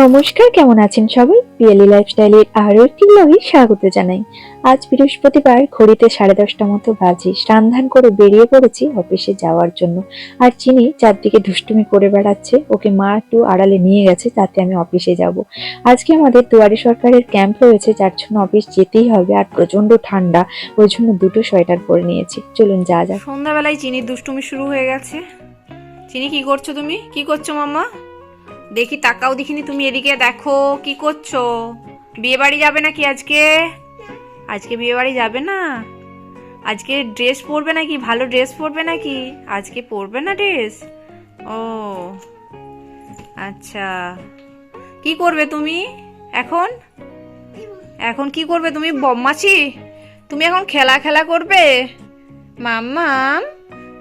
নমস্কার, কেমন আছেন সবাই? পিএলই লাইফস্টাইলের আরও একটি ব্লগে স্বাগত জানাই। আজ বৃহস্পতিবার, ঘড়িতে সাড়ে দশটা মতো বাজে। স্নান ধান করে বেরিয়ে পড়েছি অফিসে যাওয়ার জন্য। আর চিনি চারদিকে দুষ্টুমি করে বেড়াচ্ছে। ওকে মা একটু আড়ালে নিয়ে গেছে, তাতে আমি অফিসে যাব। আজকে আমাদের দুয়ারে সরকারের ক্যাম্প রয়েছে, যার জন্য অফিস যেতেই হবে। আর প্রচণ্ড ঠান্ডা, ওই জন্য দুটো সোয়েটার পরে নিয়েছি। চলুন যা যা সন্ধ্যাবেলায় চিনির দুষ্টুমি শুরু হয়ে গেছে। চিনি, কি করছ তুমি? কি করছ মাম্মা? দেখি তাকাও দেখিনি তুমি এদিকে, দেখো কি করছ। বিয়ে বাড়ি যাবে নাকি আজকে? আজকে বিয়ে বাড়ি যাবে না? আজকে ড্রেস পরবে নাকি? ভালো ড্রেস পরবে নাকি? আজকে পরবে না ড্রেস? ও আচ্ছা। কি করবে তুমি এখন? এখন কি করবে তুমি বম্মাচি তুমি এখন খেলা খেলা করবে? মাম্মাম।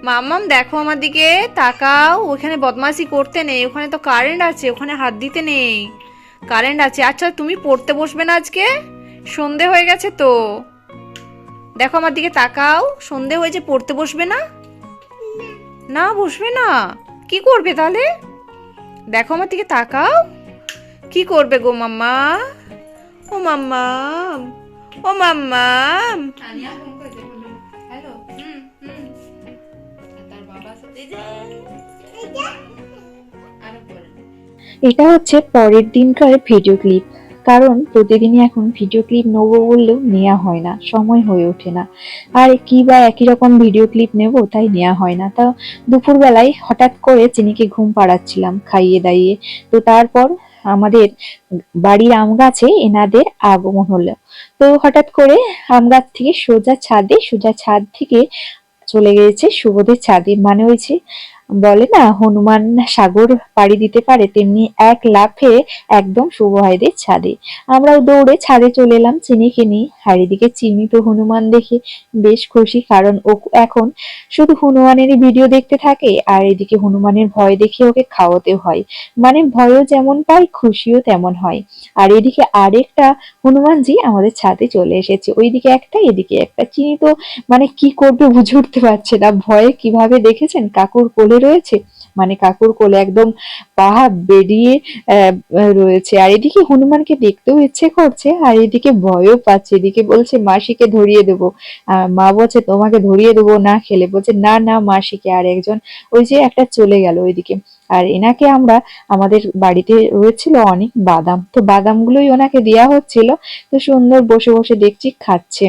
মাম্মাম, দেখো আমার দিকে, তাকাও, ওখানে বদমাশি করতে নেই, ওখানে তো কারেন্ট আছে, ওখানে হাত দিতে নেই। কারেন্ট আছে আচ্ছা তুমি পড়তে বসবে না আজকে? সন্ধে হয়ে গেছে তো। দেখো আমার দিকে তাকাও, সন্ধে হয়েছে পড়তে বসবে না? না, বসবে না। কি করবে তাহলে? দেখো আমার দিকে তাকাও। কি করবে গো মাম্মা? ও মাম্মা ও মাম্মাম। এটা হচ্ছে পরের দিনকার ভিডিও ক্লিপ কারণ প্রতিদিনই এখন ভিডিও ক্লিপ নেব বললেও নেওয়া হয় না, সময় হয়ে ওঠে না। আর কি বা একই রকম ভিডিও ক্লিপ নেব তাই নেওয়া হয় না। তা দুপুরবেলায় হঠাৎ করে চিনিকে ঘুম পাড়াচ্ছিলাম খাইয়ে দাইয়ে। তো তারপর আমাদের বাড়ির আম গাছে এনাদের আগমন হলো। তো হঠাৎ করে আম গাছ থেকে সোজা ছাদে, সোজা ছাদ থেকে চলে গিয়েছে। শুভদের ছাদে মানে হয়েছে বলে না, হনুমান সাগর পাড়ি দিতে পারে, তেমনি এক লাফে একদম শুভ ভাইদের ছাদে। আমরাও দৌড়ে ছাদে চলে এলাম চিনিকে নিয়ে আর এদিকে চিনি তো হনুমান দেখে বেশ খুশি, কারণ ও এখন শুধু হনুমানেরই ভিডিও দেখতে থাকে, আর এদিকে হনুমানের ভয় দেখে ওকে খাওয়াতে হয়। মানে ভয়ও যেমন পায় খুশিও তেমন হয়। আর এদিকে আরেকটা হনুমানজি আমাদের ছাদে চলে এসেছে। ওইদিকে একটা, এদিকে একটা। চিনি তো মানে কি করবে বুঝে উঠতে পারছে না। ভয়ে কীভাবে দেখেছেন? কাকুর কোলে রয়েছে? মানে কাকুর কোলে একদম পা বেরিয়ে রয়েছে। আর এদিকে হনুমানকে দেখতেও ইচ্ছে করছে, আর এদিকে ভয়ও পাচ্ছে। এদিকে বলছে, মাসিকে ধরিয়ে দেবো। মা বলছে, তোমাকে ধরিয়ে দেবো না খেলে। বলছে, না না, মাসিকে। আর একজন ওই যে একটা চলে গেল ওইদিকে। আর এনাকে আমরা, আমাদের বাড়িতে রয়েছিল অনেক বাদাম। তো বাদামগুলোই ওনাকে দেওয়া হচ্ছিল। তো সুন্দর বসে বসে দেখছি, খাচ্ছে।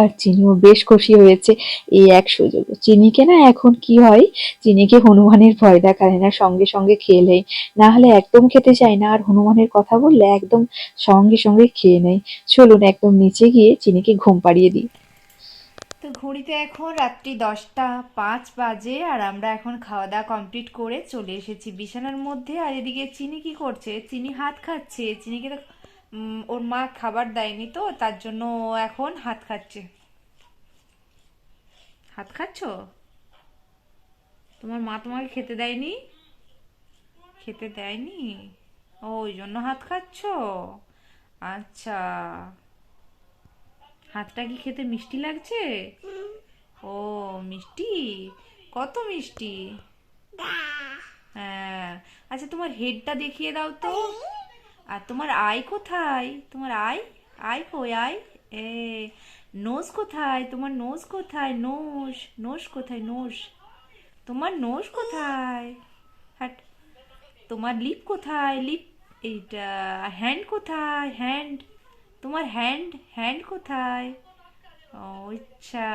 আর চিনিও বেশ খুশি হয়েছে। এই এক সুযোগ। চিনিকে না এখন কি হয়? চিনিকে হনুমানের ভয় দেখায় না, সঙ্গে সঙ্গে খেলে না হলে একদম খেতে চায় না, আর হনুমানের কথা বললে একদম সঙ্গে সঙ্গে খেয়ে নেয়। চলুন একদম নিচে গিয়ে চিনিকে ঘুম পাড়িয়ে দিই। তো ঘড়িতে এখন রাত্রি দশটা পাঁচ বাজে, আর আমরা এখন খাওয়া দাওয়া কমপ্লিট করে চলে এসেছি বিছানার মধ্যে। আর এদিকে চিনি কি করছে? চিনি হাত খাচ্ছে। চিনিকে তো ওর মা খাবার দেয়নি তো, তার জন্য এখন হাত খাচ্ছে। হাত খাচ্ছ? তোমার মা তোমাকে খেতে দেয়নি? খেতে দেয়নি? ও, ওই জন্য হাত খাচ্ছ? আচ্ছা। হাতটা কি খেতে মিষ্টি লাগছে? ও, মিষ্টি? কত মিষ্টি? হ্যাঁ। আচ্ছা তোমার হেডটা দেখিয়ে দাও তো। আর তোমার আই কোথায়? তোমার আই? আই কই? আই? এ, নোজ কোথায়? তোমার নোজ কোথায়? নোস নোস কোথায়? নোস তোমার নোস কোথায়? হাট, তোমার লিপ কোথায়? লিপ, এইটা, হ্যান্ড কোথায়? হ্যান্ড, তোমার হ্যান্ড হ্যান্ড কোথায়? ও আচ্ছা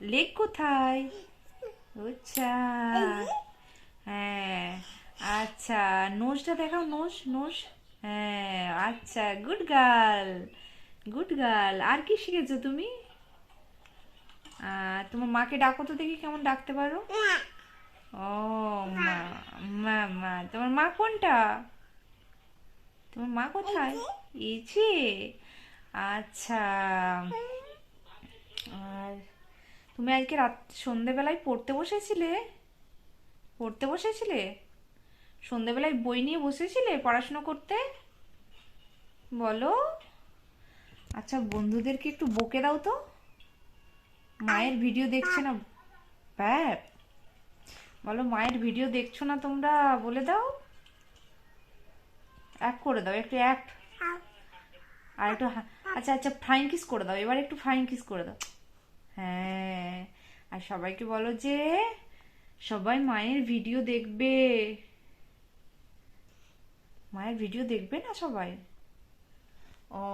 লেগ কোথায়? আচ্ছা হ্যাঁ আচ্ছা নোসটা দেখাও নোস নোজ। হ্যাঁ আচ্ছা গুড গার্ল গুড গার্ল আর কি শিখেছো তুমি? তোমার মাকে ডাকো তো দেখি কেমন ডাকতে পারো। ও মা মা মা। তোমার মা কোনটা? তোমার মা কোথায়? ইছে আচ্ছা। আর তুমি আজকে রাত সন্ধেবেলায় পড়তে বসেছিলে? পড়তে বসেছিলে? সন্ধেবেলায় বই নিয়ে বসেছিলে পড়াশুনো করতে? বলো। আচ্ছা বন্ধুদেরকে একটু বকে দাও তো। মায়ের ভিডিও দেখছে না। ব্যাপ বলো, মায়ের ভিডিও দেখছ না তোমরা, বলে দাও। এক করে দাও, একটু এক। আর একটু আচ্ছা আচ্ছা ফ্রাইং কিস করে দাও। এবার একটু ফ্রাইং কিস করে দাও। হ্যাঁ। আর সবাইকে বলো যে, সবাই মায়ের ভিডিও দেখবে। মায়ের ভিডিও দেখবে না সবাই? ও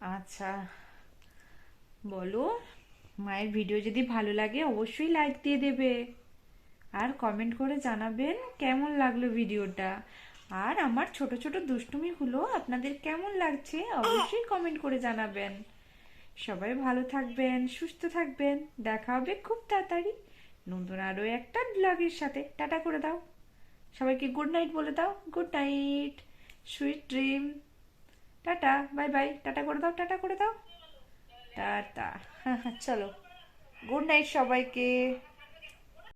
আচ্ছা। বলো, মায়ের ভিডিও যদি ভালো লাগে অবশ্যই লাইক দিয়ে দেবে। আর কমেন্ট করে জানাবেন কেমন লাগল ভিডিওটা আর আমার ছোট ছোট দুষ্টুমিগুলো আপনাদের কেমন লাগছে অবশ্যই কমেন্ট করে জানাবেন। সবাই ভালো থাকবেন, সুস্থ থাকবেন। দেখা হবে খুব তাড়াতাড়ি। নতুন আরও একটা ব্লগের সাথে। টাটা করে দাও। সবাইকে গুড নাইট বলে দাও। Good night sweet dream tata bye bye tata করে দাও, টাটা করে দাও। টাটা। হ্যাঁ হ্যাঁ চলো। গুড নাইট সবাইকে।